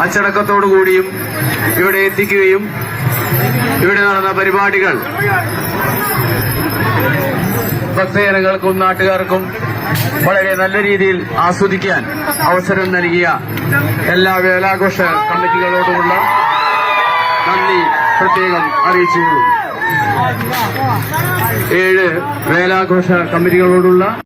അച്ചടക്കത്തോടുകൂടിയും ഇവിടെ എത്തിക്കുകയും ഇവിടെ നടന്ന പരിപാടികൾ ഭക്തജനങ്ങൾക്കും നാട്ടുകാർക്കും വളരെ നല്ല രീതിയിൽ ആസ്വദിക്കാൻ അവസരം നൽകിയ എല്ലാ വേലാഘോഷ കമ്മിറ്റികളോടുമുള്ള നന്ദി പ്രത്യേകം അറിയിച്ചുകൊള്ളുന്നു. ഏഴ് വേലാഘോഷ കമ്മിറ്റികളോടുള്ള